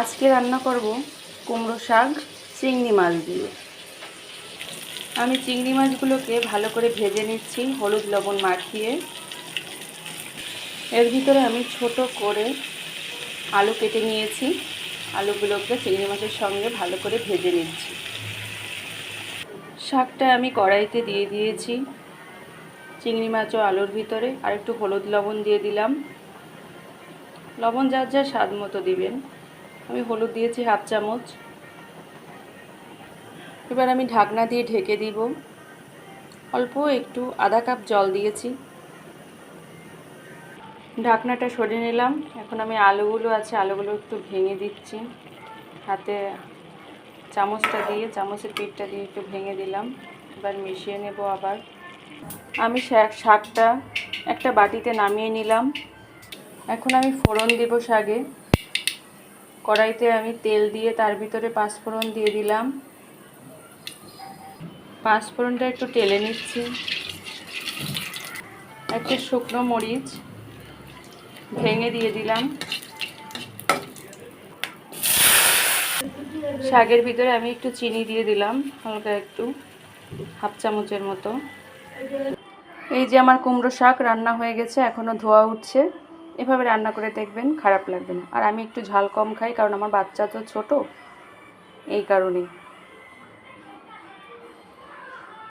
আজকে রান্না করব কুমড়ো শাক, চিংড়ি মাছ দিয়ে। আমি চিংড়ি মাছগুলোকে ভালো করে ভেজে নিচ্ছি হলুদ লবণ মাখিয়ে। এর ভিতরে আমি ছোট করে আলু কেটে নিয়েছি। আলুগুলোকে চিংড়ি মাছের সঙ্গে ভালো করে ভেজে নিচ্ছি। শাকটা আমি কড়াইতে দিয়ে দিয়েছি। চিংড়ি মাছ ও আলুর ভিতরে। আর একটু হলুদ লবণ দিয়ে দিলাম। লবণ যার যা স্বাদ মতো দিবেন। আমি হলুদ দিয়েছি হাফ চামচ। এবার আমি ঢাকনা দিয়ে ঢেকে দিব। অল্প একটু আধা কাপ জল দিয়েছি। ঢাকনাটা সরিয়ে নিলাম। এখন আমি আলুগুলো আছে, আলুগুলো একটু ভেঙে দিচ্ছি। হাতে চামচটা দিয়ে, চামচের পিঠটা দিয়ে একটু ভেঙে দিলাম। এবার মিশিয়ে নেব আবার। আমি শাক, শাকটা একটা বাটিতে নামিয়ে নিলাম। এখন আমি ফোড়ন দেব শাকে। কড়াইতে আমি তেল দিয়ে তার ভিতরে পাঁচফোড়ন দিয়ে দিলাম। পাঁচফোড়নটা একটু টেলে নিচ্ছি। একটা শুকনো মরিচ ভেঙে দিয়ে দিলাম। শাকের ভিতরে আমি একটু চিনি দিয়ে দিলাম, হালকা একটু, হাফ চামচের মতো। এই যে আমার কুমড়ো শাক রান্না হয়ে গেছে এখনও ধোয়া উঠছে। এভাবে রান্না করে দেখবেন খারাপ লাগবে না। আর আমি একটু ঝাল কম খাই, কারণ আমার বাচ্চা তো ছোটো, এই কারণেই।